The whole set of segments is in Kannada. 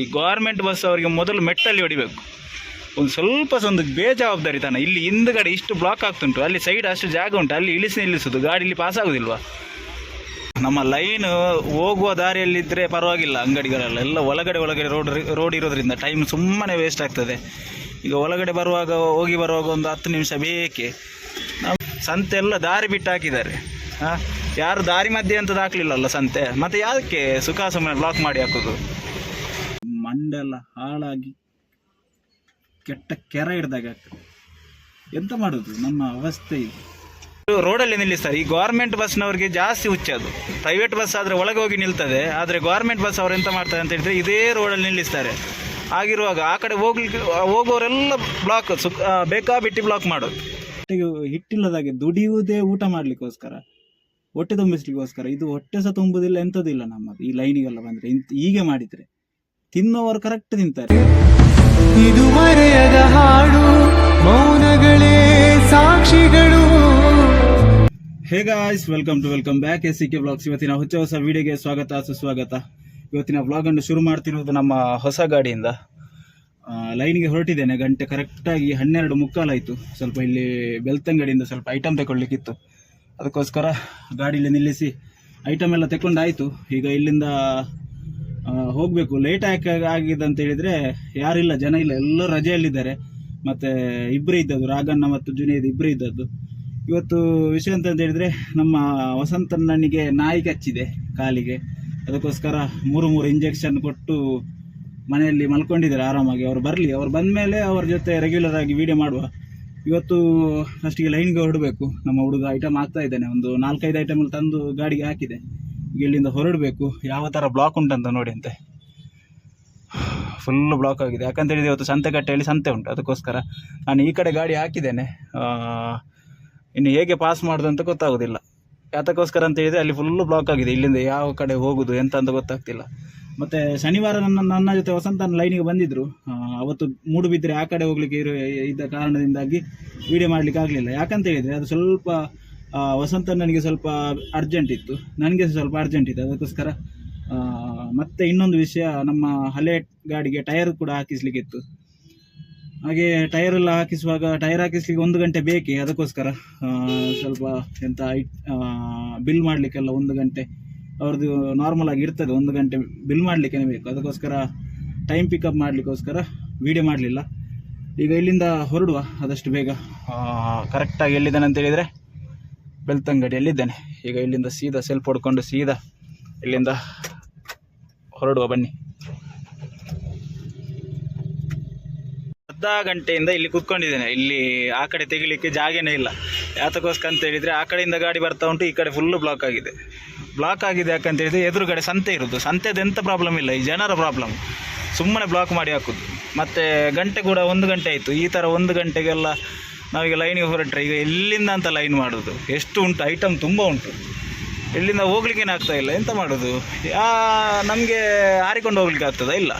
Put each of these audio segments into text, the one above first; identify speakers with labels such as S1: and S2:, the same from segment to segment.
S1: ಈ ಗೌರ್ಮೆಂಟ್ ಬಸ್ ಅವರಿಗೆ ಮೊದಲು ಮೆಟ್ಟಲ್ಲಿ ಹೊಡಿಬೇಕು. ಒಂದು ಸ್ವಲ್ಪ ಸಹ ಒಂದು ಬೇಜವಾಬ್ದಾರಿತನ ಇಲ್ಲಿ ಹಿಂದ್ಗಡೆ ಇಷ್ಟು ಬ್ಲಾಕ್ ಆಗ್ತುಂಟು. ಅಲ್ಲಿ ಸೈಡ್ ಅಷ್ಟು ಜಾಗ ಉಂಟು. ಅಲ್ಲಿ ಇಳಿಸಿ ನಿಲ್ಲಿಸೋದು. ಗಾಡಿ ಇಲ್ಲಿ ಪಾಸ್ ಆಗೋದಿಲ್ವಾ? ನಮ್ಮ ಲೈನ್ ಹೋಗುವ ದಾರಿಯಲ್ಲಿದ್ದರೆ ಪರವಾಗಿಲ್ಲ ಅಂಗಡಿಗಳೆಲ್ಲ. ಎಲ್ಲ ಒಳಗಡೆ ಒಳಗಡೆ ರೋಡ್ ರೋಡ್ ಇರೋದ್ರಿಂದ ಟೈಮ್ ಸುಮ್ಮನೆ ವೇಸ್ಟ್ ಆಗ್ತದೆ. ಈಗ ಒಳಗಡೆ ಬರುವಾಗ, ಹೋಗಿ ಬರುವಾಗ ಒಂದು ಹತ್ತು ನಿಮಿಷ ಬೇಕೆ. ಸಂತೆ ಎಲ್ಲ ದಾರಿ ಬಿಟ್ಟು ಹಾಕಿದ್ದಾರೆ. ಹಾಂ ಯಾರು ದಾರಿ ಮಧ್ಯೆ ಅಂತ ಹಾಕ್ಲಿಲ್ಲಲ್ಲ ಸಂತೆ. ಮತ್ತೆ ಯಾಕೆ ಸುಖ ಸುಮ್ಮನೆ ಬ್ಲಾಕ್ ಮಾಡಿ ಹಾಕೋದು? ಮಂಡೆಲ್ಲ ಹಾಳಾಗಿ ಕೆಟ್ಟ ಕೆರೆ ಹಿಡ್ದಾಗ ಆಗ್ತದೆ. ಎಂತ ಮಾಡೋದು? ನಮ್ಮ ಅವಸ್ಥೆ ಇದು. ರೋಡಲ್ಲಿ ನಿಲ್ಲಿಸ್ತಾರೆ ಈ ಗೌರ್ಮೆಂಟ್ ಬಸ್ನವರಿಗೆ ಜಾಸ್ತಿ ಹುಚ್ಚದು ಪ್ರೈವೇಟ್ ಬಸ್ ಆದರೆ ಒಳಗೆ ಹೋಗಿ ನಿಲ್ತದೆ ಆದರೆ ಗೌರ್ಮೆಂಟ್ ಬಸ್ ಅವ್ರು ಎಂತ ಮಾಡ್ತಾರೆ ಅಂತ ಹೇಳಿದ್ರೆ ಇದೇ ರೋಡಲ್ಲಿ ನಿಲ್ಲಿಸ್ತಾರೆ. ಆಗಿರುವಾಗ ಆ ಕಡೆ ಹೋಗ್ಲಿಕ್ಕೆ ಹೋಗೋರೆಲ್ಲ ಬ್ಲಾಕ್ ಸುಖ ಬೇಕಾಬಿಟ್ಟು ಬೇಕಾ ಬಿಟ್ಟು ಬ್ಲಾಕ್ ಮಾಡೋದು. ಹೊಟ್ಟೆಗೆ ಹಿಟ್ಟಿಲ್ಲದಾಗೆ ದುಡಿಯುವುದೇ ಊಟ ಮಾಡಲಿಕ್ಕೋಸ್ಕರ ಹೊಟ್ಟೆ ತುಂಬಿಸ್ಲಿಕ್ಕೋಸ್ಕರ ಇದು ಹೊಟ್ಟೆ ಸಹ ತುಂಬುದಿಲ್ಲ ಎಂಥದಿಲ್ಲ ನಮ್ಮದು. ಈ ಲೈನಿಗೆಲ್ಲ ಬಂದರೆ ಇಂತ ಹೀಗೆ ಮಾಡಿದರೆ. ತಿನ್ನೋರು ಕರೆಕ್ಟ್ ತಿಂತಾರೆ.
S2: ಇದು ಮರೆಯದ ಹಾಡು ಮೌನಗಳೇ ಸಾಕ್ಷಿಗಳು.
S1: Hey guys welcome to welcome back S C K blogs ಇವತ್ತಿನ ಹೊಸ ಹೊಸ ವಿಡಿಯೋಗೆ ಸ್ವಾಗತ ಸುಸ್ವಾಗತ. ಇವತ್ತಿನ ಬ್ಲಾಗ್ ಅನ್ನು ಶುರು ಮಾಡ್ತಿರೋದು ನಮ್ಮ ಹೊಸ ಗಾಡಿಯಿಂದ. ಲೈನ್ಗೆ ಲೈನಿಗೆ ಹೊರಟಿದ್ದೇನೆ ಗಂಟೆ ಕರೆಕ್ಟಾಗಿ ಹನ್ನೆರಡು ಮುಕ್ಕಾಲಾಯಿತು ಸ್ವಲ್ಪ ಇಲ್ಲಿ ಬೆಳ್ತಂಗಡಿಯಿಂದ ಸ್ವಲ್ಪ ಐಟಮ್ ತಗೊಳ್ಲಿಕ್ಕಿತ್ತು ಅದಕ್ಕೋಸ್ಕರ ಗಾಡಿಯಲ್ಲಿ ನಿಲ್ಲಿಸಿ ಐಟಮ್ ಎಲ್ಲ ತಗೊಂಡಾಯಿತು ಈಗ ಇಲ್ಲಿಂದ ಹೋಗಬೇಕು. ಲೇಟ್ ಆಗಿದೆ ಅಂತ ಹೇಳಿದರೆ ಯಾರಿಲ್ಲ, ಜನ ಇಲ್ಲ. ಎಲ್ಲರೂ ರಜೆಯಲ್ಲಿದ್ದಾರೆ. ಮತ್ತು ಇಬ್ಬರೇ ಇದ್ದದ್ದು, ರಾಗಣ್ಣ ಮತ್ತು ಜುನೇದ್ ಇಬ್ಬರೇ ಇದ್ದದ್ದು. ಇವತ್ತು ವಿಷಯ ಅಂತ ಹೇಳಿದ್ರೆ ನಮ್ಮ ವಸಂತಣ್ಣನಿಗೆ ನಾಯಿ ಕಚ್ಚಿದೆ ಕಾಲಿಗೆ. ಅದಕ್ಕೋಸ್ಕರ ಮೂರು ಮೂರು ಇಂಜೆಕ್ಷನ್ ಕೊಟ್ಟು ಮನೆಯಲ್ಲಿ ಮಲ್ಕೊಂಡಿದ್ದಾರೆ ಆರಾಮಾಗಿ. ಅವ್ರು ಬರಲಿ. ಅವ್ರು ಬಂದ ಮೇಲೆ ಅವ್ರ ಜೊತೆ ರೆಗ್ಯುಲರ್ ಆಗಿ ವೀಡಿಯೋ ಮಾಡುವ. ಇವತ್ತು ಫಸ್ಟಿಗೆ ಲೈನ್ಗೆ ಹೊಡಬೇಕು ನಮ್ಮ ಹುಡುಗ ಐಟಮ್ ಆಗ್ತಾ ಇದ್ದಾನೆ. ಒಂದು ನಾಲ್ಕೈದು ಐಟಮ್ ತಂದು ಗಾಡಿಗೆ ಹಾಕಿದೆ. ಇಲ್ಲಿಂದ ಹೊರಡಬೇಕು, ಯಾವ ಥರ ಬ್ಲಾಕ್ ಉಂಟಂತ ನೋಡಿ ಅಂತೆ. ಫುಲ್ಲು ಬ್ಲಾಕ್ ಆಗಿದೆ. ಯಾಕಂತ ಹೇಳಿದ್ರೆ ಇವತ್ತು ಸಂತೆಕಟ್ಟೆಯಲ್ಲಿ ಸಂತೆ ಉಂಟು, ಅದಕ್ಕೋಸ್ಕರ ನಾನು ಈ ಕಡೆ ಗಾಡಿ ಹಾಕಿದ್ದೇನೆ. ಇನ್ನು ಹೇಗೆ ಪಾಸ್ ಮಾಡೋದು ಅಂತ ಗೊತ್ತಾಗೋದಿಲ್ಲ. ಯಾತಕ್ಕೋಸ್ಕರ ಅಂತ ಹೇಳಿದರೆ ಅಲ್ಲಿ ಫುಲ್ಲು ಬ್ಲಾಕ್ ಆಗಿದೆ. ಇಲ್ಲಿಂದ ಯಾವ ಕಡೆ ಹೋಗೋದು, ಎಂತ ಅಂತ ಗೊತ್ತಾಗ್ತಿಲ್ಲ. ಮತ್ತು ಶನಿವಾರ ನನ್ನ ನನ್ನ ಜೊತೆ ವಸಂತನ ಲೈನಿಗೆ ಬಂದಿದ್ದರು ಅವತ್ತು ಮೂಡುಬಿದ್ದರೆ ಆ ಕಡೆ ಹೋಗ್ಲಿಕ್ಕೆ ಇರೋ, ಇದ್ದ ಕಾರಣದಿಂದಾಗಿ ವಿಡಿಯೋ ಮಾಡಲಿಕ್ಕೆ ಆಗಲಿಲ್ಲ. ಯಾಕಂತ ಹೇಳಿದರೆ ಅದು ಸ್ವಲ್ಪ ಆ, ವಸಂತನಿಗೆ ಸ್ವಲ್ಪ ಅರ್ಜೆಂಟ್ ಇತ್ತು. ನನಗೆ ಸ್ವಲ್ಪ ಅರ್ಜೆಂಟ್ ಇತ್ತು. ಅದಕ್ಕೋಸ್ಕರ ಮತ್ತೆ ಇನ್ನೊಂದು ವಿಷಯ ನಮ್ಮ ಹಳೆ ಗಾಡಿಗೆ ಟೈರ್ ಕೂಡ ಹಾಕಿಸ್ಲಿಕ್ಕಿತ್ತು. ಹಾಗೆ ಟೈರ್ ಎಲ್ಲ ಹಾಕಿಸುವಾಗ ಟೈರ್ ಹಾಕಿಸ್ಲಿಕ್ಕೆ ಒಂದು ಗಂಟೆ ಬೇಕೇ? ಅದಕ್ಕೋಸ್ಕರ ಸ್ವಲ್ಪ ಎಂತ ಬಿಲ್ ಮಾಡಲಿಕ್ಕೆಲ್ಲ ಒಂದು ಗಂಟೆ. ಅವ್ರದ್ದು ನಾರ್ಮಲ್ ಆಗಿ ಇರ್ತದೆ ಒಂದು ಗಂಟೆ ಬಿಲ್ ಮಾಡಲಿಕ್ಕೆ ಬೇಕು. ಅದಕ್ಕೋಸ್ಕರ ಟೈಮ್ ಪಿಕಪ್ ಮಾಡಲಿಕ್ಕೋಸ್ಕರ ವಿಡಿಯೋ ಮಾಡಲಿಲ್ಲ. ಈಗ ಇಲ್ಲಿಂದ ಹೊರಡುವ ಆದಷ್ಟು ಬೇಗ. ಕರೆಕ್ಟಾಗಿ ಎಲ್ಲಿದ್ದಾನೆ ಅಂತ ಹೇಳಿದರೆ ಬೆಳ್ತಂಗಡಿಯಲ್ಲಿದ್ದೇನೆ. ಈಗ ಇಲ್ಲಿಂದ ಸೀದಾ ಸೆಲ್ಫ್ ಹೊಡ್ಕೊಂಡು ಸೀದಾ ಇಲ್ಲಿಂದ ಹೊರಡುವ ಬನ್ನಿ. ಅರ್ಧ ಗಂಟೆಯಿಂದ ಇಲ್ಲಿ ಕುತ್ಕೊಂಡಿದ್ದೇನೆ. ಇಲ್ಲಿ ಆ ಕಡೆ ತೆಗಿಲಿಕ್ಕೆ ಜಾಗನೇ ಇಲ್ಲ. ಯಾತಕ್ಕೋಸ್ಕರ ಅಂತ ಹೇಳಿದರೆ ಆ ಕಡೆಯಿಂದ ಗಾಡಿ ಬರ್ತಾ ಉಂಟು, ಈ ಕಡೆ ಫುಲ್ಲು ಬ್ಲಾಕ್ ಆಗಿದೆ. ಬ್ಲಾಕ್ ಆಗಿದೆ ಯಾಕಂತ ಹೇಳಿದರೆ ಎದುರುಗಡೆ ಸಂತೆ ಇರೋದು. ಸಂತೆದು ಎಂಥ ಪ್ರಾಬ್ಲಮ್ ಇಲ್ಲ, ಈ ಜನರ ಪ್ರಾಬ್ಲಮ್ ಸುಮ್ಮನೆ ಬ್ಲಾಕ್ ಮಾಡಿ ಹಾಕೋದು. ಮತ್ತು ಗಂಟೆ ಕೂಡ ಒಂದು ಗಂಟೆ ಆಯಿತು. ಈ ಥರ ಒಂದು ಗಂಟೆಗೆಲ್ಲ ನಾವೀಗ ಲೈನಿಗೆ ಹೊರಟ್ರೆ, ಈಗ ಎಲ್ಲಿಂದ ಅಂತ ಲೈನ್ ಮಾಡೋದು? ಎಷ್ಟು ಉಂಟು? ಐಟಮ್ ತುಂಬ ಉಂಟು. ಎಲ್ಲಿಂದ ಹೋಗ್ಲಿಕ್ಕೆ ಆಗ್ತಾ ಇಲ್ಲ? ಎಂತ ಮಾಡೋದು? ಯಾ ನಮಗೆ ಹಾರಿಕೊಂಡು ಹೋಗ್ಲಿಕ್ಕೆ ಆಗ್ತದಾ? ಇಲ್ಲ.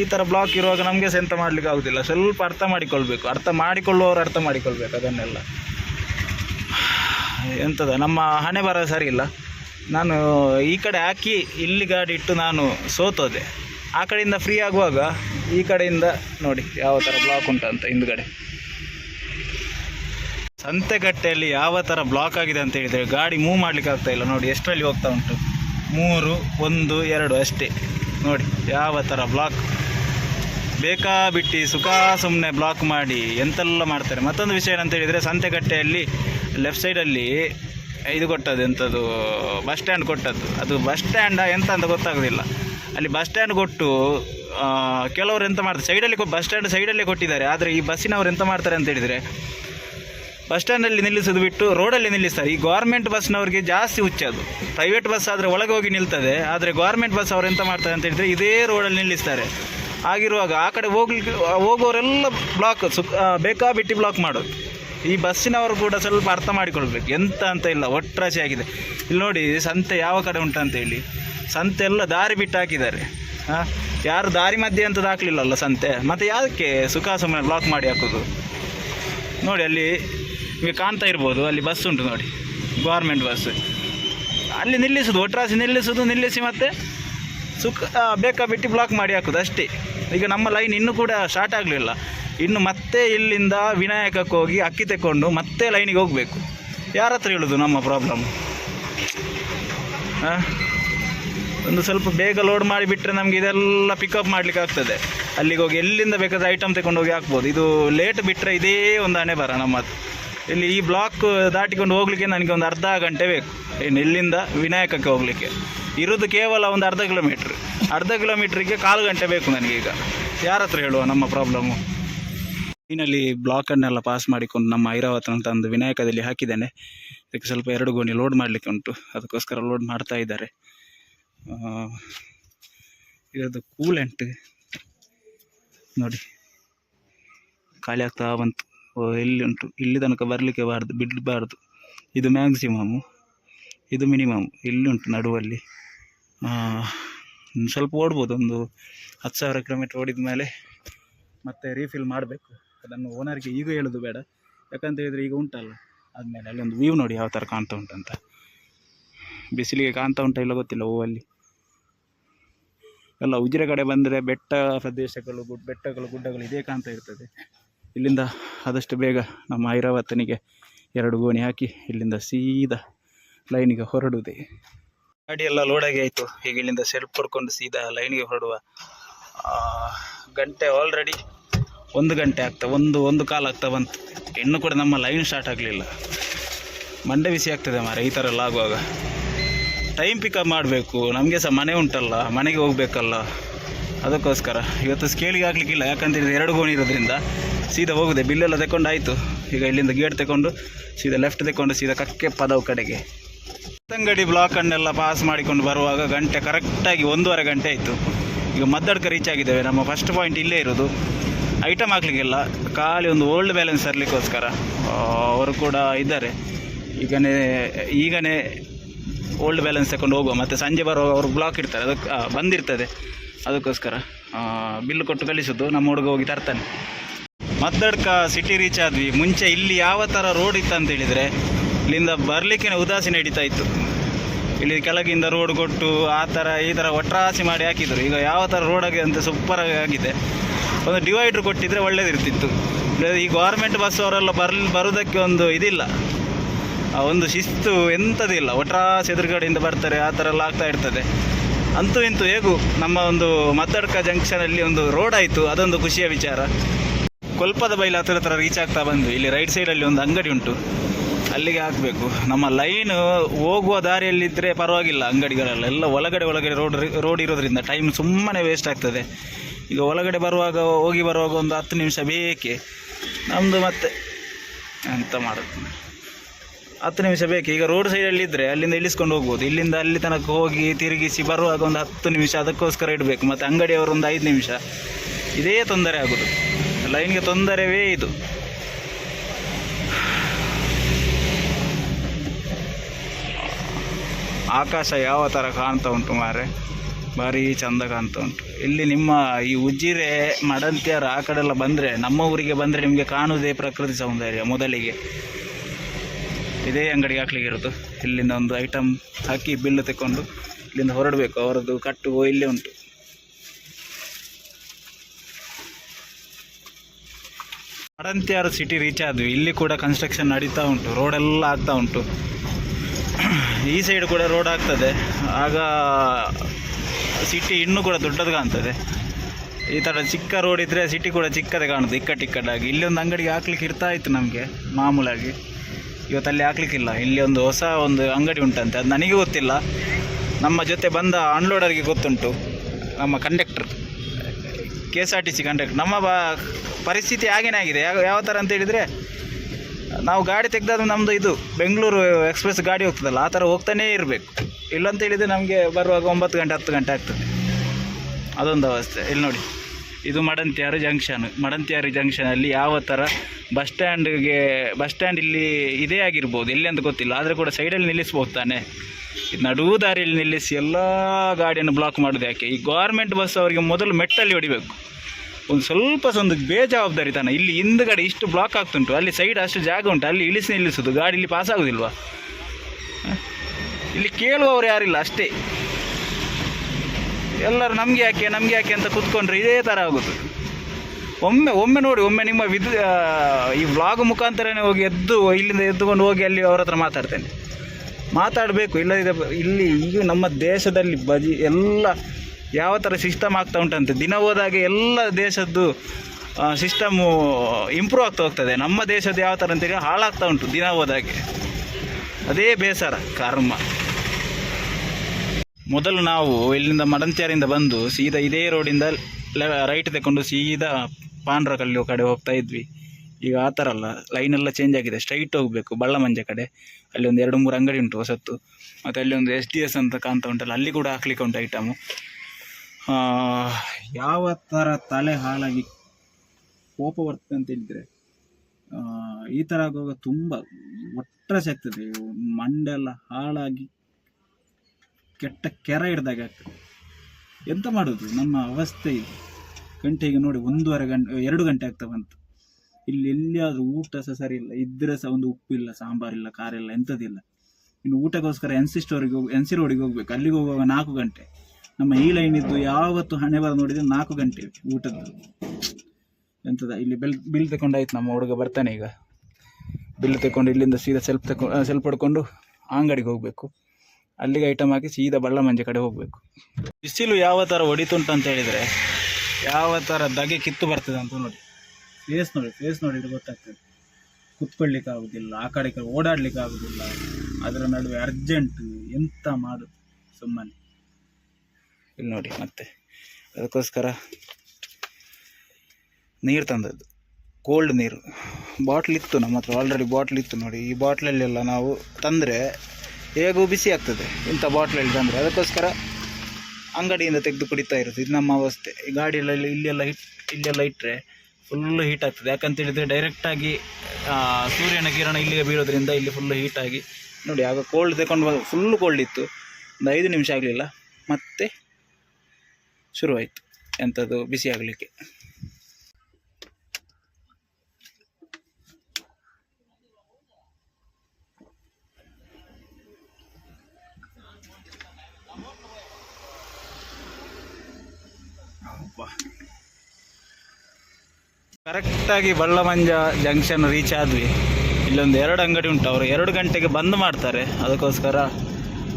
S1: ಈ ಥರ ಬ್ಲಾಕ್ ಇರುವಾಗ ನಮಗೆ ಸಹ ಎಂತ ಮಾಡಲಿಕ್ಕೆ ಆಗೋದಿಲ್ಲ. ಸ್ವಲ್ಪ ಅರ್ಥ ಮಾಡಿಕೊಳ್ಬೇಕು. ಅರ್ಥ ಮಾಡಿಕೊಳ್ಳುವವರು ಅರ್ಥ ಮಾಡಿಕೊಳ್ಬೇಕು ಅದನ್ನೆಲ್ಲ. ಎಂಥದ ನಮ್ಮ ಹಣೆ ಬರ ಸರಿ ಇಲ್ಲ. ನಾನು ಈ ಕಡೆ ಹಾಕಿ, ಇಲ್ಲಿ ಗಾಡಿ ಇಟ್ಟು ನಾನು ಸೋತೋದೆ. ಆ ಕಡೆಯಿಂದ ಫ್ರೀ ಆಗುವಾಗ ಈ ಕಡೆಯಿಂದ ನೋಡಿ ಯಾವ ಥರ ಬ್ಲಾಕ್ ಉಂಟಂತ ಹಿಂದ್ಗಡೆ. ಸಂತೆಗಟ್ಟೆಯಲ್ಲಿ ಯಾವ ಥರ ಬ್ಲಾಕ್ ಆಗಿದೆ ಅಂತ ಹೇಳಿದರೆ ಗಾಡಿ ಮೂವ್ ಮಾಡಲಿಕ್ಕೆ ಆಗ್ತಾ ಇಲ್ಲ. ನೋಡಿ, ಎಷ್ಟರಲ್ಲಿ ಹೋಗ್ತಾ ಉಂಟು? ಮೂರು, ಒಂದು, ಎರಡು, ಅಷ್ಟೇ. ನೋಡಿ, ಯಾವ ಥರ ಬ್ಲಾಕ್ ಬೇಕಾ ಬಿಟ್ಟು ಸುಖ ಸುಮ್ಮನೆ ಬ್ಲಾಕ್ ಮಾಡಿ ಎಂತೆಲ್ಲ ಮಾಡ್ತಾರೆ. ಮತ್ತೊಂದು ವಿಷಯ ಏನಂತ ಹೇಳಿದರೆ ಸಂತೆಗಟ್ಟೆಯಲ್ಲಿ ಲೆಫ್ಟ್ ಸೈಡಲ್ಲಿ ಇದು ಕೊಟ್ಟದ್ದು ಎಂಥದ್ದು ಬಸ್ ಸ್ಟ್ಯಾಂಡ್ ಕೊಟ್ಟದ್ದು. ಅದು ಬಸ್ ಸ್ಟ್ಯಾಂಡ ಎಂತ ಅಂತ ಗೊತ್ತಾಗೋದಿಲ್ಲ. ಅಲ್ಲಿ ಬಸ್ ಸ್ಟ್ಯಾಂಡ್ ಕೊಟ್ಟು ಕೆಲವರು ಎಂತ ಮಾಡ್ತಾರೆ? ಸೈಡಲ್ಲಿ ಬಸ್ ಸ್ಟ್ಯಾಂಡ್ ಸೈಡಲ್ಲೇ ಕೊಟ್ಟಿದ್ದಾರೆ. ಆದರೆ ಈ ಬಸ್ಸಿನವರು ಎಂತ ಮಾಡ್ತಾರೆ ಅಂತ ಹೇಳಿದರೆ ಬಸ್ ಸ್ಟ್ಯಾಂಡಲ್ಲಿ ನಿಲ್ಲಿಸೋದು ಬಿಟ್ಟು ರೋಡಲ್ಲಿ ನಿಲ್ಲಿಸ್ತಾರೆ ಈ ಗೌರ್ಮೆಂಟ್ ಬಸ್ನವರಿಗೆ ಜಾಸ್ತಿ ಹುಚ್ಚದು. ಪ್ರೈವೇಟ್ ಬಸ್ ಆದರೆ ಒಳಗೆ ಹೋಗಿ ನಿಲ್ತದೆ ಆದರೆ ಗೌರ್ಮೆಂಟ್ ಬಸ್ ಅವ್ರು ಎಂತ ಮಾಡ್ತಾರೆ ಅಂತ ಹೇಳಿದರೆ ಇದೇ ರೋಡಲ್ಲಿ ನಿಲ್ಲಿಸ್ತಾರೆ. ಆಗಿರುವಾಗ ಆ ಕಡೆ ಹೋಗ್ಲಿಕ್ಕೆ ಹೋಗೋರೆಲ್ಲ ಬ್ಲಾಕ್ ಸು ಆ, ಬೇಕಾ ಬಿಟ್ಟು ಬ್ಲಾಕ್ ಮಾಡೋದು. ಈ ಬಸ್ಸಿನವರು ಕೂಡ ಸ್ವಲ್ಪ ಅರ್ಥ ಮಾಡಿಕೊಳ್ಬೇಕು. ಎಂತ ಅಂತ ಇಲ್ಲ ಒಟ್ಟರಾಶಿ ಆಗಿದೆ. ಇಲ್ಲಿ ನೋಡಿ ಸಂತೆ ಯಾವ ಕಡೆ ಉಂಟಂತ ಹೇಳಿ. ಸಂತೆ ಎಲ್ಲ ದಾರಿ ಬಿಟ್ಟು ಹಾಕಿದ್ದಾರೆ. ಹಾಂ ಯಾರು ದಾರಿ ಮಧ್ಯೆ ಅಂತ ಹಾಕಲಿಲ್ಲಲ್ಲ ಸಂತೆ. ಮತ್ತು ಯಾಕೆ ಸುಖಾಸಮ ಬ್ಲಾಕ್ ಮಾಡಿ ಹಾಕೋದು? ನೋಡಿ ಅಲ್ಲಿ ನಿಮಗೆ ಕಾಣ್ತಾ ಇರ್ಬೋದು, ಅಲ್ಲಿ ಬಸ್ ಉಂಟು ನೋಡಿ ಗೌರ್ಮೆಂಟ್ ಬಸ್ ಅಲ್ಲಿ ನಿಲ್ಲಿಸೋದು, ಒಟ್ರಾಸಿ ನಿಲ್ಲಿಸೋದು, ನಿಲ್ಲಿಸಿ ಮತ್ತೆ ಸುಖ ಬೇಕಾ ಬಿಟ್ಟು ಬ್ಲಾಕ್ ಮಾಡಿ ಹಾಕೋದು ಅಷ್ಟೇ. ಈಗ ನಮ್ಮ ಲೈನ್ ಇನ್ನೂ ಕೂಡ ಸ್ಟಾರ್ಟ್ ಆಗಲಿಲ್ಲ. ಇನ್ನು ಮತ್ತೆ ಇಲ್ಲಿಂದ ವಿನಾಯಕಕ್ಕೆ ಹೋಗಿ ಅಕ್ಕಿ ತೆಕ್ಕೊಂಡು ಮತ್ತೆ ಲೈನಿಗೆ ಹೋಗಬೇಕು. ಯಾರ ಹತ್ರ ಹೇಳೋದು ನಮ್ಮ ಪ್ರಾಬ್ಲಮ್ ಒಂದು ಸ್ವಲ್ಪ ಬೇಗ ಲೋಡ್ ಮಾಡಿಬಿಟ್ರೆ ನಮಗೆ ಇದೆಲ್ಲ ಪಿಕಪ್ ಮಾಡಲಿಕ್ಕೆ ಆಗ್ತದೆ. ಅಲ್ಲಿಗೆ ಹೋಗಿ ಎಲ್ಲಿಂದ ಬೇಕಾದ ಐಟಮ್ ತಗೊಂಡು ಹೋಗಿ ಹಾಕ್ಬೋದು. ಇದು ಲೇಟ್ ಬಿಟ್ಟರೆ ಇದೇ ಒಂದು ಹಣೆ ಬರ ನಮ್ಮದು. ಇಲ್ಲಿ ಈ ಬ್ಲಾಕ್ ದಾಟಿಕೊಂಡು ಹೋಗ್ಲಿಕ್ಕೆ ನನಗೆ ಒಂದು ಅರ್ಧ ಗಂಟೆ ಬೇಕು. ಇನ್ನು ಇಲ್ಲಿಂದ ವಿನಾಯಕಕ್ಕೆ ಹೋಗಲಿಕ್ಕೆ. ಇರೋದು ಕೇವಲ ಒಂದು ಅರ್ಧ ಕಿಲೋಮೀಟ್ರ್ ಅರ್ಧ ಕಿಲೋಮೀಟ್ರಿಗೆ ಕಾಲು ಗಂಟೆ ಬೇಕು ನನಗೀಗ ಯಾರ ಹತ್ರ ಹೇಳುವ ನಮ್ಮ ಪ್ರಾಬ್ಲಮ್ಮು ಇನ್ನಲ್ಲಿ ಬ್ಲಾಕನ್ನೆಲ್ಲ ಪಾಸ್ ಮಾಡಿಕೊಂಡು ನಮ್ಮ ಐರಾವತನ ತಂದು ವಿನಾಯಕದಲ್ಲಿ ಹಾಕಿದ್ದೇನೆ. ಇದಕ್ಕೆ ಸ್ವಲ್ಪ ಎರಡು ಗೋಣಿ ಲೋಡ್ ಮಾಡಲಿಕ್ಕೆ ಉಂಟು. ಅದಕ್ಕೋಸ್ಕರ ಲೋಡ್ ಮಾಡ್ತಾ ಇದ್ದಾರೆ. ಇದರದ್ದು ಕೂಲೆಂಟ್ ನೋಡಿ. ಖಾಲಿ ಆಗ್ತಾ ಬಂತು. ಎಲ್ಲಿ ಉಂಟು? ಇಲ್ಲಿ ತನಕ ಬರಲಿಕ್ಕೆ ಬಾರ್ದು, ಬಿಡಬಾರ್ದು. ಇದು ಮ್ಯಾಕ್ಸಿಮಮ್ಮು ಇದು ಮಿನಿಮಮ್ ಇಲ್ಲಿ ಉಂಟು ನಡುವಲ್ಲಿ? ಸ್ವಲ್ಪ ಓಡ್ಬೋದು, ಒಂದು ಹತ್ತು ಸಾವಿರ ಕಿಲೋಮೀಟ್ರ್ ಓಡಿದ ಮೇಲೆ ಮತ್ತೆ ರೀಫಿಲ್ ಮಾಡಬೇಕು. ಅದನ್ನು ಓನರ್ಗೆ ಈಗ ಹೇಳೋದು ಬೇಡ. ಯಾಕಂತ ಹೇಳಿದರೆ ಈಗ ಉಂಟಲ್ಲ. ಆದಮೇಲೆ ಒಂದು ವ್ಯೂ ನೋಡಿ ಯಾವ ಥರ ಕಾಣ್ತಾ ಉಂಟಂತ. ಬಿಸಿಲಿಗೆ ಕಾಣ್ತಾ ಉಂಟ ಇಲ್ಲ ಗೊತ್ತಿಲ್ಲ ಹೂವಲ್ಲಿ? ಎಲ್ಲ ಉಜಿರೆ ಕಡೆ ಬಂದರೆ ಬೆಟ್ಟ ಪ್ರದೇಶಗಳು ಬೆಟ್ಟಗಳು, ಗುಡ್ಡಗಳು ಇದೇ ಕಾಣ್ತಾ ಇರ್ತದೆ. ಇಲ್ಲಿಂದ ಆದಷ್ಟು ಬೇಗ ನಮ್ಮ ಐರಾವತನಿಗೆ ಎರಡು ಗೋಣಿ ಹಾಕಿ ಇಲ್ಲಿಂದ ಸೀದಾ ಲೈನಿಗೆ ಹೊರಡುವುದೇ. ಗಾಡಿ ಎಲ್ಲ ಲೋಡಾಗಿ ಆಯಿತು. ಈಗ ಇಲ್ಲಿಂದ ಸೆಲ್ಫ್ ಹೊಡ್ಕೊಂಡು ಸೀದಾ ಲೈನಿಗೆ ಹೊರಡುವ. ಗಂಟೆ ಆಲ್ರೆಡಿ ಒಂದು ಗಂಟೆ ಆಗ್ತಾ, ಒಂದು ಒಂದು ಕಾಲು ಆಗ್ತಾ ಬಂತು. ಇನ್ನು ಕೂಡ ನಮ್ಮ ಲೈನ್ ಸ್ಟಾರ್ಟ್ ಆಗಲಿಲ್ಲ. ಮಂಡೆ ಬಿಸಿ ಆಗ್ತದೆ ಮಾರ ಈ ಥರ ಎಲ್ಲ ಆಗುವಾಗ. ಟೈಮ್ ಪಿಕಪ್ ಮಾಡಬೇಕು. ನಮಗೆ ಸಹ ಮನೆ ಉಂಟಲ್ಲ, ಮನೆಗೆ ಹೋಗಬೇಕಲ್ಲ. ಅದಕ್ಕೋಸ್ಕರ. ಇವತ್ತು ಸ್ಕೇಲಿಗೆ ಆಗಲಿಕ್ಕಿಲ್ಲ ಯಾಕಂತ ಹೇಳಿದ್ರೆ ಎರಡು ಗೋಣಿ ಇರೋದ್ರಿಂದ. ಸೀದಾ ಹೋಗಿದೆ ಬಿಲ್ಲೆಲ್ಲ ತಗೊಂಡು ಆಯಿತು. ಈಗ ಇಲ್ಲಿಂದ ಗೇಟ್ ತಗೊಂಡು ಸೀದಾ ಲೆಫ್ಟ್ ತಗೊಂಡು ಸೀದಾ ಕಕ್ಕೆ ಪದವು ಕಡೆಗೆ. ಅಂಗಡಿ ಬ್ಲಾಕನ್ನೆಲ್ಲ ಪಾಸ್ ಮಾಡಿಕೊಂಡು ಬರುವಾಗ ಗಂಟೆ ಕರೆಕ್ಟಾಗಿ ಒಂದೂವರೆ ಗಂಟೆ ಆಯಿತು. ಈಗ ಮದ್ದಡ್ಕ ರೀಚ್ ಆಗಿದ್ದೇವೆ. ನಮ್ಮ ಫಸ್ಟ್ ಪಾಯಿಂಟ್ ಇಲ್ಲೇ ಇರೋದು. ಐಟಮ್ ಹಾಕ್ಲಿಕ್ಕಿಲ್ಲ. ಖಾಲಿ ಒಂದು ಓಲ್ಡ್ ಬ್ಯಾಲೆನ್ಸ್ ತರಲಿಕ್ಕೋಸ್ಕರ ಅವರು ಕೂಡ ಇದ್ದಾರೆ. ಈಗನೇ ಈಗನೇ ಓಲ್ಡ್ ಬ್ಯಾಲೆನ್ಸ್ ತಗೊಂಡು ಹೋಗುವ. ಮತ್ತು ಸಂಜೆ ಬರುವಾಗ ಅವರು ಬ್ಲಾಕ್ ಇರ್ತಾರೆ ಅದಕ್ಕೆ ಬಂದಿರ್ತದೆ. ಅದಕ್ಕೋಸ್ಕರ ಬಿಲ್ ಕೊಟ್ಟು ಕಳಿಸೋದು. ನಮ್ಮ ಹುಡುಗ ಹೋಗಿ ತರ್ತಾನೆ. ಮದ್ದಡ್ಕ ಸಿಟಿ ರೀಚ್ ಆದ್ವಿ. ಮುಂಚೆ ಇಲ್ಲಿ ಯಾವ ಥರ ರೋಡ್ ಇತ್ತು ಅಂತ ಹೇಳಿದರೆ, ಇಲ್ಲಿಂದ ಬರಲಿಕ್ಕೆ ಉದಾಸಿ ಹಿಡಿತಾ ಇತ್ತು. ಇಲ್ಲಿ ಕೆಳಗಿಂದ ರೋಡ್ ಕೊಟ್ಟು ಆ ಥರ ಈ ಥರ ಒಟ್ರಾಸಿ ಮಾಡಿ ಹಾಕಿದರು. ಈಗ ಯಾವ ಥರ ರೋಡ್ ಆಗಿದೆ ಅಂತ ಸೂಪರಾಗಿ ಆಗಿದೆ. ಒಂದು ಡಿವೈಡ್ರ್ ಕೊಟ್ಟಿದ್ರೆ ಒಳ್ಳೇದಿರ್ತಿತ್ತು. ಈ ಗೌರ್ಮೆಂಟ್ ಬಸ್ ಅವರೆಲ್ಲ ಬರ್ಲಿ ಬರೋದಕ್ಕೆ ಒಂದು ಇದಿಲ್ಲ. ಒಂದು ಶಿಸ್ತು ಎಂಥದಿಲ್ಲ ಒಟ್ರಾಸ್ ಎದುರುಗಡೆಯಿಂದ ಬರ್ತಾರೆ, ಆ ಥರ ಎಲ್ಲ ಆಗ್ತಾ ಇರ್ತದೆ. ಅಂತೂ ಇಂತೂ ಹೇಗೂ, ನಮ್ಮ ಒಂದು ಮದ್ದಡ್ಕ ಜಂಕ್ಷನಲ್ಲಿ ಒಂದು ರೋಡ್ ಆಯಿತು. ಅದೊಂದು ಖುಷಿಯ ವಿಚಾರ. ಕೊಲ್ಪದ ಬೈಲ್ ಹತ್ರ ಹತ್ರ ರೀಚ್ ಆಗ್ತಾ ಬಂದ್ವಿ. ಇಲ್ಲಿ ರೈಟ್ ಸೈಡಲ್ಲಿ ಒಂದು ಅಂಗಡಿ ಉಂಟು. ಅಲ್ಲಿಗೆ ಹಾಕಬೇಕು. ನಮ್ಮ ಲೈನ್ ಹೋಗುವ ದಾರಿಯಲ್ಲಿದ್ದರೆ ಪರವಾಗಿಲ್ಲ ಅಂಗಡಿಗಳೆಲ್ಲ. ಎಲ್ಲ ಒಳಗಡೆ ಒಳಗಡೆ ರೋಡ್ ರೋಡ್ ಇರೋದ್ರಿಂದ ಟೈಮ್ ಸುಮ್ಮನೆ ವೇಸ್ಟ್ ಆಗ್ತದೆ. ಈಗ ಒಳಗಡೆ ಬರುವಾಗ, ಹೋಗಿ ಬರುವಾಗ ಒಂದು ಹತ್ತು ನಿಮಿಷ ಬೇಕೆ. ನಮ್ಮದು ಮತ್ತೆ ಎಂತ ಮಾಡೋದು? ಹತ್ತು ನಿಮಿಷ ಬೇಕು. ಈಗ ರೋಡ್ ಸೈಡಲ್ಲಿ ಇದ್ದರೆ ಅಲ್ಲಿಂದ ಇಳಿಸ್ಕೊಂಡು ಹೋಗ್ಬೋದು. ಇಲ್ಲಿಂದ ಅಲ್ಲಿ ತನಕ ಹೋಗಿ ತಿರುಗಿಸಿ ಬರುವಾಗ ಒಂದು ಹತ್ತು ನಿಮಿಷ ಅದಕ್ಕೋಸ್ಕರ ಇಡಬೇಕು. ಮತ್ತು ಅಂಗಡಿಯವರು ಒಂದು ಐದು ನಿಮಿಷ. ಇದೇ ತೊಂದರೆ ಆಗೋದು. ಲೈನ್ಗೆ ತೊಂದರೆವೇ ಇದು. ಆಕಾಶ ಯಾವ ಥರ ಕಾಣ್ತಾ ಉಂಟು ಮಾರೆ ಭಾರಿ ಚಂದ ಕಾಣ್ತಾ ಉಂಟು. ಇಲ್ಲಿ ನಿಮ್ಮ ಈ ಉಜ್ಜಿರೆ ಮಡಂತಿಯರು ಆ ಕಡೆ ಎಲ್ಲ ಬಂದರೆ, ನಮ್ಮ ಊರಿಗೆ ಬಂದರೆ ನಿಮಗೆ ಕಾಣುವುದೇ ಪ್ರಕೃತಿ ಸೌಂದರ್ಯ ಮೊದಲಿಗೆ. ಇದೇ ಅಂಗಡಿಗೆ ಹಾಕ್ಲಿಕ್ಕೆ ಇರೋದು. ಇಲ್ಲಿಂದ ಒಂದು ಐಟಮ್ ಹಾಕಿ ಬಿಲ್ಲು ತಗೊಂಡು ಇಲ್ಲಿಂದ ಹೊರಡಬೇಕು. ಅವರದ್ದು ಕಟ್ಟು ಇಲ್ಲೇ ಉಂಟು. ಮಡಂತ್ಯಾರು ಸಿಟಿ ರೀಚ್ ಆದ್ವಿ. ಇಲ್ಲಿ ಕೂಡ ಕನ್ಸ್ಟ್ರಕ್ಷನ್ ನಡೀತಾ ಉಂಟು. ರೋಡೆಲ್ಲ ಆಗ್ತಾ ಉಂಟು. ಈ ಸೈಡ್ ಕೂಡ ರೋಡ್ ಆಗ್ತದೆ. ಆಗ ಸಿಟಿ ಇನ್ನೂ ಕೂಡ ದೊಡ್ಡದು ಕಾಣ್ತದೆ. ಈ ಥರ ಚಿಕ್ಕ ರೋಡ್ ಇದ್ದರೆ ಸಿಟಿ ಕೂಡ ಚಿಕ್ಕದೇ ಕಾಣುತ್ತೆ ಇಕ್ಕಟ್ಟು ಇಕ್ಕಟ್ಟಾಗಿ ಇಲ್ಲಿ ಒಂದು ಅಂಗಡಿಗೆ ಹಾಕ್ಲಿಕ್ಕೆ ಇರ್ತಾ ಇತ್ತು ನಮಗೆ, ಮಾಮೂಲಾಗಿ. ಇವತ್ತು ಅಲ್ಲಿ ಹಾಕ್ಲಿಕ್ಕಿಲ್ಲ. ಇಲ್ಲಿ ಒಂದು ಹೊಸ ಒಂದು ಅಂಗಡಿ ಉಂಟಂತೆ. ಅದು ನನಗೆ ಗೊತ್ತಿಲ್ಲ. ನಮ್ಮ ಜೊತೆ ಬಂದ ಅನ್ಲೋಡರ್ಗೆ ಗೊತ್ತುಂಟು. ನಮ್ಮ conductor K S R T C conductor ನಮ್ಮ ಬಾ ಪರಿಸ್ಥಿತಿ ಹಾಗೇನೇ ಆಗಿದೆ. ಯಾವ ಯಾವ ಥರ ಅಂತ ಹೇಳಿದರೆ, ನಾವು ಗಾಡಿ ತೆಗೆದಾದ್ರೆ ನಮ್ಮದು ಇದು, ಬೆಂಗಳೂರು ಎಕ್ಸ್ಪ್ರೆಸ್ ಗಾಡಿ ಹೋಗ್ತದಲ್ಲ, ಆ ಥರ ಹೋಗ್ತಾನೇ ಇರಬೇಕು. ಇಲ್ಲಂತ ಹೇಳಿದರೆ ನಮಗೆ ಬರುವಾಗ ಒಂಬತ್ತು ಗಂಟೆ, ಹತ್ತು ಗಂಟೆ ಆಗ್ತದೆ. ಅದೊಂದು ಅವಸ್ಥೆ. ಇಲ್ಲಿ ನೋಡಿ, ಇದು ಮಡಂತಿಯಾರು ಜಂಕ್ಷನ್. ಮಡಂತ್ಯಾರು ಜಂಕ್ಷನಲ್ಲಿ ಯಾವ ಥರ ಬಸ್ ಸ್ಟ್ಯಾಂಡ್ಗೆ, ಬಸ್ ಸ್ಟ್ಯಾಂಡ್ ಇಲ್ಲಿ ಇದೇ ಆಗಿರ್ಬೋದು. ಎಲ್ಲಿ ಅಂತ ಗೊತ್ತಿಲ್ಲ. ಆದರೆ ಕೂಡ ಸೈಡಲ್ಲಿ ನಿಲ್ಲಿಸ್ಬೋದು ತಾನೆ. ನಡುವು ದಾರಿಯಲ್ಲಿ ನಿಲ್ಲಿಸಿ ಎಲ್ಲ ಗಾಡಿಯನ್ನು ಬ್ಲಾಕ್ ಮಾಡೋದು ಯಾಕೆ? ಈ ಗೌರ್ಮೆಂಟ್ ಬಸ್ ಅವರಿಗೆ ಮೊದಲು ಮೆಟ್ಟಲ್ಲಿ ಹೊಡಿಬೇಕು. ಒಂದು ಸ್ವಲ್ಪ ಸಹ ಒಂದು ಬೇಜವಾಬ್ದಾರಿ ತಾನೆ. ಇಲ್ಲಿ ಹಿಂದ್ಗಡೆ ಇಷ್ಟು ಬ್ಲಾಕ್ ಆಗ್ತುಂಟು. ಅಲ್ಲಿ ಸೈಡ್ ಅಷ್ಟು ಜಾಗ ಉಂಟು. ಅಲ್ಲಿ ಇಳಿಸಿ ನಿಲ್ಲಿಸೋದು. ಗಾಡಿ ಇಲ್ಲಿ ಪಾಸ್ ಆಗೋದಿಲ್ವಾ? ಇಲ್ಲಿ ಕೇಳುವವರು ಯಾರಿಲ್ಲ, ಅಷ್ಟೇ. ಎಲ್ಲರೂ ನಮಗೆ ಯಾಕೆ ನಮಗೆ ಯಾಕೆ ಅಂತ ಕೂತ್ಕೊಂಡ್ರೆ ಇದೇ ಥರ ಆಗೋದು. ಒಮ್ಮೆ ಒಮ್ಮೆ ನೋಡಿ, ಒಮ್ಮೆ ನಿಮ್ಮ ವಿದ್ಯು ಈ ವ್ಲಾಗ್ ಮುಖಾಂತರನೇ ಹೋಗಿ ಎದ್ದು, ಇಲ್ಲಿಂದ ಎದ್ದುಕೊಂಡು ಹೋಗಿ ಅಲ್ಲಿ ಅವ್ರ ಹತ್ರ ಮಾತಾಡ್ತೇನೆ. ಮಾತಾಡಬೇಕು ಇಲ್ಲದಿದ್ದ ಇಲ್ಲಿ, ಈಗ ನಮ್ಮ ದೇಶದಲ್ಲಿ ಬಜಿ, ಎಲ್ಲ ಯಾವ ಥರ ಸಿಸ್ಟಮ್ ಆಗ್ತಾ ಉಂಟಂತೆ, ದಿನ ಹೋದಾಗೆ ಎಲ್ಲ ದೇಶದ್ದು ಸಿಸ್ಟಮು ಇಂಪ್ರೂವ್ ಆಗ್ತಾ ಹೋಗ್ತದೆ. ನಮ್ಮ ದೇಶದ ಯಾವ ಥರ ಅಂತೇಳಿ ಹಾಳಾಗ್ತಾ ಉಂಟು, ದಿನ ಹೋದಾಗೆ. ಅದೇ ಬೇಸರ, ಕರ್ಮ. ಮೊದಲು ನಾವು ಇಲ್ಲಿಂದ ಮಡಂತ್ಯಾರಿಂದ ಬಂದು ಸೀದಾ ಇದೇ ರೋಡಿಂದ ರೈಟ್ ತಗೊಂಡು ಸೀದಾ ಪಾಂಡ್ರ ಕಲ್ಲಿಯೋ ಕಡೆ ಹೋಗ್ತಾ ಇದ್ವಿ. ಈಗ ಆ ಥರ ಅಲ್ಲ. ಲೈನ್ ಎಲ್ಲ ಚೇಂಜ್ ಆಗಿದೆ. ಸ್ಟ್ರೈಟ್ ಹೋಗಬೇಕು. ಬಳ್ಳಮಂಜ ಕಡೆ. ಅಲ್ಲಿ ಒಂದು ಎರಡು ಮೂರು ಅಂಗಡಿ ಉಂಟು ಹೊಸತ್ತು. ಮತ್ತು ಅಲ್ಲಿ ಒಂದು ಎಸ್ ಡಿ ಎಸ್ ಅಂತ ಕಾಣ್ತಾ ಉಂಟಲ್ಲ. ಅಲ್ಲಿ ಕೂಡ ಹಾಕ್ಲಿಕ್ಕೆ ಉಂಟು ಐಟಮು ಯಾವ ಥರ ತಲೆ ಹಾಳಾಗಿ ಕೋಪ ಬರ್ತದೆ ಅಂತ ಹೇಳಿದರೆ ಈ ಥರ ಆಗುವಾಗ ತುಂಬ ಒಟ್ಟರೆ ಆಗ್ತದೆ. ಮಂಡೆಲ್ಲ ಹಾಳಾಗಿ ಕೆಟ್ಟ ಕೆರೆ ಹಿಡ್ದಾಗ ಆಗ್ತದೆ. ಎಂತ ಮಾಡೋದು? ನಮ್ಮ ಅವಸ್ಥೆ ಇದು. ಗಂಟೆಗೆ ನೋಡಿ ಒಂದೂವರೆ ಗಂಟೆ, ಎರಡು ಗಂಟೆ ಆಗ್ತಾ ಬಂತು. ಇಲ್ಲಿ ಎಲ್ಲಿಯಾದರೂ ಊಟ ಸಹ ಸರಿ ಇಲ್ಲ. ಇದ್ರೆ ಸಹ ಒಂದು ಉಪ್ಪಿಲ್ಲ ಸಾಂಬಾರಿಲ್ಲ ಖಾರಿಲ್ಲ ಎಂಥದ್ದಿಲ್ಲ ಇನ್ನು ಊಟಕ್ಕೋಸ್ಕರ ಎನ್ ಸಿ ಸ್ಟೋರಿಗೆ ಹೋಗಿ ಎನ್ ಸಿ ರೋಡಿಗೆ ಹೋಗ್ಬೇಕು. ಅಲ್ಲಿಗೆ ಹೋಗುವಾಗ ನಾಲ್ಕು ಗಂಟೆ. ನಮ್ಮ ಈ ಲೈನ್ ಇದ್ದು ಯಾವತ್ತು ಹಣೆ ಬರ ನೋಡಿದ್ರೆ ನಾಲ್ಕು ಗಂಟೆ ಊಟದ್ದು. ಎಂಥದ? ಇಲ್ಲಿ ಬೆಲ್ ಬಿಲ್ ತಗೊಂಡಾಯ್ತು ನಮ್ಮ ಹುಡುಗ ಬರ್ತಾನೆ ಈಗ. ಬಿಲ್ ತಗೊಂಡು ಇಲ್ಲಿಂದ ಸೀದಾ ಸೆಲ್ಫ್ ತಗೊಂಡು ಸೆಲ್ಫ್ ಪಡ್ಕೊಂಡು ಅಂಗಡಿಗೆ ಹೋಗಬೇಕು. ಅಲ್ಲಿಗೆ ಐಟಮ್ ಹಾಕಿ ಸೀದಾ ಬಳ್ಳಮಂಜೆ ಕಡೆ ಹೋಗಬೇಕು. ಬಿಸಿಲು ಯಾವ ಥರ ಹೊಡಿತುಂಟು ಅಂತ ಹೇಳಿದರೆ, ಯಾವ ಥರ ದಗೆ ಕಿತ್ತು ಬರ್ತದೆ ಅಂತ ನೋಡಿ. ಫೇಸ್ ನೋಡಿ ಫೇಸ್ ನೋಡಿದ್ರೆ ಗೊತ್ತಾಗ್ತದೆ. ಕುತ್ಕೊಳ್ಳಿಕ್ಕೆ ಆಗೋದಿಲ್ಲ ಆ ಕಡೆ ಕಡೆ ಓಡಾಡ್ಲಿಕ್ಕೆ ಆಗೋದಿಲ್ಲ ಅದರ ನಡುವೆ ಅರ್ಜೆಂಟ್ ಎಂತ ಮಾಡೋದು ಸುಮ್ಮನೆ. ಇಲ್ಲಿ ನೋಡಿ ಮತ್ತೆ, ಅದಕ್ಕೋಸ್ಕರ ನೀರು ತಂದದ್ದು ಕೋಲ್ಡ್ ನೀರು. ಬಾಟ್ಲ್ ಇತ್ತು ನಮ್ಮ ಹತ್ರ ಆಲ್ರೆಡಿ ಬಾಟ್ಲ್ ಇತ್ತು ನೋಡಿ. ಈ ಬಾಟ್ಲಲ್ಲೆಲ್ಲ ನಾವು ತಂದರೆ ಹೇಗೂ ಬಿಸಿ ಆಗ್ತದೆ, ಇಂಥ ಬಾಟ್ಲಲ್ಲಿ ತಂದರೆ. ಅದಕ್ಕೋಸ್ಕರ ಅಂಗಡಿಯಿಂದ ತೆಗೆದು ಕುಡಿತಾ ಇರೋದು, ಇದು ನಮ್ಮ ಅವಸ್ಥೆ. ಗಾಡಿಯಲ್ಲಿ ಇಲ್ಲೆಲ್ಲ ಇಟ್, ಇಲ್ಲೆಲ್ಲ ಇಟ್ಟರೆ ಫುಲ್ಲು ಹೀಟ್ ಆಗ್ತದೆ. ಯಾಕಂತ ಹೇಳಿದರೆ ಡೈರೆಕ್ಟಾಗಿ ಸೂರ್ಯನ ಕಿರಣ ಇಲ್ಲಿಗೆ ಬೀಳೋದ್ರಿಂದ ಇಲ್ಲಿ ಫುಲ್ಲು ಹೀಟಾಗಿ ನೋಡಿ, ಆಗ ಕೋಲ್ಡ್ ತಗೊಂಡು ಬಂದು ಫುಲ್ಲು ಕೋಲ್ಡ್ ಇತ್ತು. ಒಂದು ಐದು ನಿಮಿಷ ಆಗಲಿಲ್ಲ. ಮತ್ತೆ ಶುರುವಾಯಿತು. ಎಂಥದ್ದು ಬಿಸಿ ಆಗಲಿಕ್ಕೆ. ಕರೆಕ್ಟಾಗಿ ಬಳ್ಳಮಂಜ ಜಂಕ್ಷನ್ ರೀಚ್ ಆದ್ವಿ. ಇಲ್ಲೊಂದು ಎರಡು ಅಂಗಡಿ ಉಂಟು. ಅವರು ಎರಡು ಗಂಟೆಗೆ ಬಂದ್ ಮಾಡ್ತಾರೆ. ಅದಕ್ಕೋಸ್ಕರ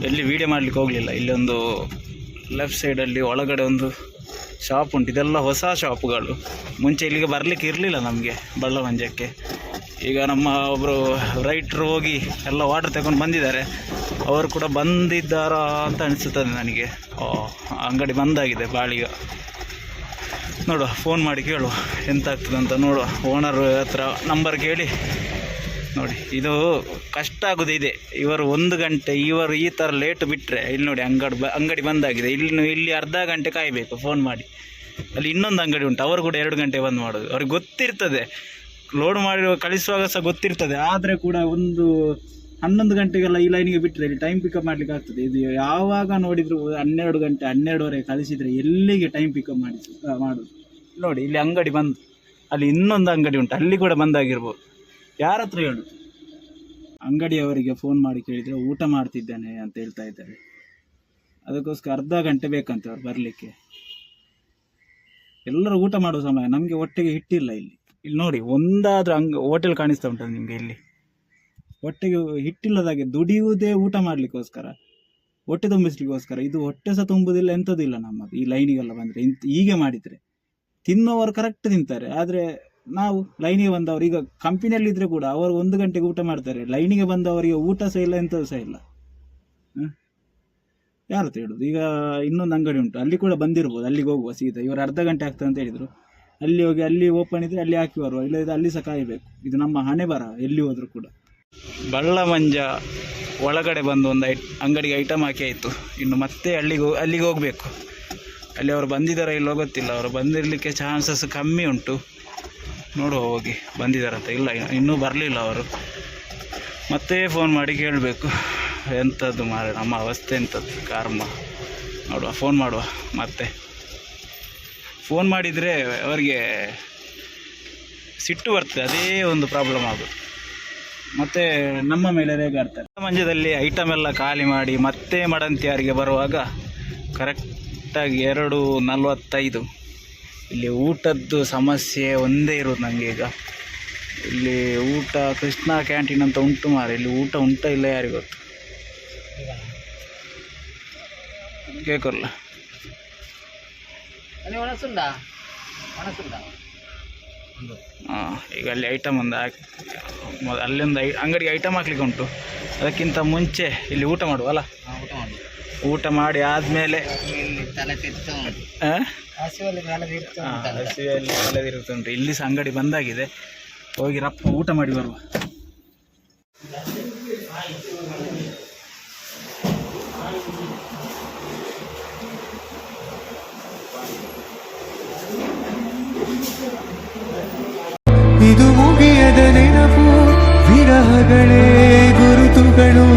S1: ಎಲ್ಲಿ ವೀಡಿಯೋ ಮಾಡ್ಲಿಕ್ಕೆ ಹೋಗಲಿಲ್ಲ. ಇಲ್ಲೊಂದು ಲೆಫ್ಟ್ ಸೈಡಲ್ಲಿ ಒಳಗಡೆ ಒಂದು ಶಾಪ್ ಉಂಟು. ಇದೆಲ್ಲ ಹೊಸ ಶಾಪ್ಗಳು ಮುಂಚೆ ಇಲ್ಲಿಗೆ ಬರಲಿಕ್ಕೆ ಇರಲಿಲ್ಲ ನಮಗೆ ಬಳ್ಳಮಂಜಕ್ಕೆ. ಈಗ ನಮ್ಮ ಒಬ್ಬರು ರೈಟ್ರು ಹೋಗಿ ಎಲ್ಲ ವಾಟರ್ ತಗೊಂಡು ಬಂದಿದ್ದಾರೆ. ಅವರು ಕೂಡ ಬಂದಿದ್ದಾರಾ ಅಂತ ಅನಿಸುತ್ತದೆ ನನಗೆ. ಅಂಗಡಿ ಬಂದಾಗಿದೆ ಬಾಳಿಗ. ನೋಡುವ ಫೋನ್ ಮಾಡಿ ಕೇಳುವ ಎಂತ ಆಗ್ತದೆ ಅಂತ ನೋಡುವ ಓನರ್ ಹತ್ರ ನಂಬರ್ ಕೇಳಿ. ನೋಡಿ, ಇದು ಕಷ್ಟ ಆಗೋದು ಇದೆ. ಇವರು ಒಂದು ಗಂಟೆ, ಇವರು ಈ ಥರ ಲೇಟ್ ಬಿಟ್ಟರೆ ಇಲ್ಲಿ ನೋಡಿ ಅಂಗಡಿ ಬ, ಅಂಗಡಿ ಬಂದಾಗಿದೆ. ಇಲ್ಲಿ ಇಲ್ಲಿ ಅರ್ಧ ಗಂಟೆ ಕಾಯಬೇಕು ಫೋನ್ ಮಾಡಿ. ಅಲ್ಲಿ ಇನ್ನೊಂದು ಅಂಗಡಿ ಉಂಟು, ಅವರು ಕೂಡ ಎರಡು ಗಂಟೆ ಬಂದ್ ಮಾಡೋದು. ಅವ್ರಿಗೆ ಗೊತ್ತಿರ್ತದೆ. ಲೋಡ್ ಮಾಡಿ ಕಳಿಸುವಾಗ ಸಹ ಗೊತ್ತಿರ್ತದೆ. ಆದರೆ ಕೂಡ ಒಂದು ಹನ್ನೊಂದು ಗಂಟೆಗೆಲ್ಲ ಈ ಲೈನಿಗೆ ಬಿಟ್ಟರೆ ಇಲ್ಲಿ ಟೈಮ್ ಪಿಕಪ್ ಮಾಡ್ಲಿಕ್ಕೆ ಆಗ್ತದೆ. ಇದು ಯಾವಾಗ ನೋಡಿದ್ರು ಹನ್ನೆರಡು ಗಂಟೆ, ಹನ್ನೆರಡುವರೆ ಕಳಿಸಿದರೆ ಎಲ್ಲಿಗೆ ಟೈಮ್ ಪಿಕಪ್ ಮಾಡಿ ಮಾಡುದು? ನೋಡಿ, ಇಲ್ಲಿ ಅಂಗಡಿ ಬಂದು, ಅಲ್ಲಿ ಇನ್ನೊಂದು ಅಂಗಡಿ ಉಂಟು. ಅಲ್ಲಿ ಕೂಡ ಬಂದಾಗಿರ್ಬೋದು. ಯಾರ ಹತ್ರ ಹೇಳು? ಅಂಗಡಿಯವರಿಗೆ ಫೋನ್ ಮಾಡಿ ಕೇಳಿದರೆ ಊಟ ಮಾಡ್ತಿದ್ದೇನೆ ಅಂತ ಹೇಳ್ತಾ ಇದ್ದಾರೆ. ಅದಕ್ಕೋಸ್ಕರ ಅರ್ಧ ಗಂಟೆ ಬೇಕಂತೆ ಅವ್ರು ಬರಲಿಕ್ಕೆ. ಎಲ್ಲರೂ ಊಟ ಮಾಡುವ ಸಮಯ. ನಮಗೆ ಒಟ್ಟಿಗೆ ಹಿಟ್ಟಿಲ್ಲ ಇಲ್ಲಿ. ಇಲ್ಲಿ ನೋಡಿ, ಒಂದಾದ್ರೂ ಅಂಗ ಹೋಟೆಲ್ ಕಾಣಿಸ್ತಾ ಉಂಟು ನಿಮಗೆ ಇಲ್ಲಿ. ಹೊಟ್ಟೆಗೆ ಹಿಟ್ಟಿಲ್ಲದಾಗೆ ದುಡಿಯುವುದೇ ಊಟ ಮಾಡಲಿಕ್ಕೋಸ್ಕರ, ಹೊಟ್ಟೆ ತುಂಬಿಸ್ಲಿಕ್ಕೋಸ್ಕರ, ಇದು ಹೊಟ್ಟೆ ಸಹ ತುಂಬುದಿಲ್ಲ ಎಂಥದಿಲ್ಲ ನಮ್ಮದು. ಈ ಲೈನಿಗೆಲ್ಲ ಬಂದರೆ ಇಂತ ಹೀಗೆ ಮಾಡಿದರೆ ತಿನ್ನೋವರು ಕರೆಕ್ಟ್ ತಿಂತಾರೆ. ಆದರೆ ನಾವು ಲೈನಿಗೆ ಬಂದವರು, ಈಗ ಕಂಪನಿಯಲ್ಲಿದ್ದರೆ ಕೂಡ ಅವರು ಒಂದು ಗಂಟೆಗೆ ಊಟ ಮಾಡ್ತಾರೆ. ಲೈನಿಗೆ ಬಂದವರಿಗೆ ಊಟ ಸಹ ಇಲ್ಲ ಎಂಥದ್ದು ಸಹ ಇಲ್ಲ? ಯಾರು ಹೇಳೋದು ಈಗ ಇನ್ನೊಂದು ಅಂಗಡಿ ಉಂಟು. ಅಲ್ಲಿ ಕೂಡ ಬಂದಿರ್ಬೋದು. ಅಲ್ಲಿಗೆ ಹೋಗುವ ಸೀದಾ. ಇವರು ಅರ್ಧ ಗಂಟೆ ಆಗ್ತದೆ ಅಂತ ಹೇಳಿದರು. ಅಲ್ಲಿ ಹೋಗಿ, ಅಲ್ಲಿ ಓಪನ್ ಇದ್ರೆ ಅಲ್ಲಿ ಹಾಕಿ ಬರುವ. ಇಲ್ಲದಿದ್ದರೆ ಅಲ್ಲಿ ಸಹ ಕಾಯಬೇಕು. ಇದು ನಮ್ಮ ಹಣೆ ಬರ ಎಲ್ಲಿ ಹೋದರೂ ಕೂಡ. ಬಳ್ಳಮಂಜ ಒಳಗಡೆ ಬಂದು ಒಂದು ಐ ಅಂಗಡಿಗೆ ಐಟಮ್ ಹಾಕಿ ಆಯಿತು. ಇನ್ನು ಮತ್ತೆ ಅಲ್ಲಿಗೆ ಅಲ್ಲಿಗೆ ಹೋಗಬೇಕು. ಅಲ್ಲಿ ಅವರು ಬಂದಿದ್ದಾರೆ ಇಲ್ಲೋ ಗೊತ್ತಿಲ್ಲ. ಅವರು ಬಂದಿರಲಿಕ್ಕೆ ಚಾನ್ಸಸ್ ಕಮ್ಮಿ ಉಂಟು. ನೋಡುವ ಹೋಗಿ. ಬಂದಿದ್ದಾರಂತ ಇಲ್ಲ, ಇನ್ನೂ ಬರಲಿಲ್ಲ ಅವರು. ಮತ್ತೆ ಫೋನ್ ಮಾಡಿ ಕೇಳಬೇಕು. ಎಂಥದ್ದು ಮಾರ ನಮ್ಮ ಅವಸ್ಥೆ ಎಂಥದ್ದು ಕಾರ್ಮ. ನೋಡುವ ಫೋನ್ ಮಾಡುವ ಮತ್ತೆ. ಫೋನ್ ಮಾಡಿದರೆ ಅವರಿಗೆ ಸಿಟ್ಟು ಬರ್ತದೆ, ಅದೇ ಒಂದು ಪ್ರಾಬ್ಲಮ್ ಆಗೋದು ಮತ್ತೆ ನಮ್ಮ ಮೇಲೆ ರೇಗಾಡ್ತಾರೆ ಮಂಜದಲ್ಲಿ ಐಟಮ್ ಎಲ್ಲ ಖಾಲಿ ಮಾಡಿ ಮತ್ತೆ ಮಡಂತಿಯಾರಿಗೆ ಬರುವಾಗ ಕರೆಕ್ಟ್ ಕರೆಕ್ಟಾಗಿ ಎರಡು ನಲವತ್ತೈದು. ಇಲ್ಲಿ ಊಟದ್ದು ಸಮಸ್ಯೆ ಒಂದೇ ಇರೋದು ನನಗೆ ಈಗ. ಇಲ್ಲಿ ಊಟ ಕೃಷ್ಣ ಕ್ಯಾಂಟೀನ್ ಅಂತ ಉಂಟು ಮಾರ ಇಲ್ಲಿ ಊಟ ಉಂಟ ಇಲ್ಲ ಯಾರಿಗೂ ಗೊತ್ತು? ಅಲ್ಲಿ
S3: ಒಣಸುಂಡ ಒಣಸುಂಡಾ.
S1: ಹಾಂ ಈಗ ಅಲ್ಲಿ ಐಟಮ್ ಒಂದು ಹಾಕಿ ಅಲ್ಲಿಂದ ಐ ಅಂಗಡಿಗೆ ಐಟಮ್ ಹಾಕ್ಲಿಕ್ಕೆ ಉಂಟು. ಅದಕ್ಕಿಂತ ಮುಂಚೆ ಇಲ್ಲಿ ಊಟ ಮಾಡುವಲ್ಲ
S3: ಊಟ ಮಾಡಿ
S1: ಊಟ ಮಾಡಿ ಆದಮೇಲೆ
S3: ಉಂಟು.
S1: ಇಲ್ಲಿ ಸಹ ಅಂಗಡಿ ಬಂದಾಗಿದೆ ಹೋಗಿ ರಪ್ಪ ಊಟ ಮಾಡಿ ಬರುವ. ಹೃದಯದ ನೆನಪು ವಿರಹಗಳೇ ಗುರುತುಗಳು.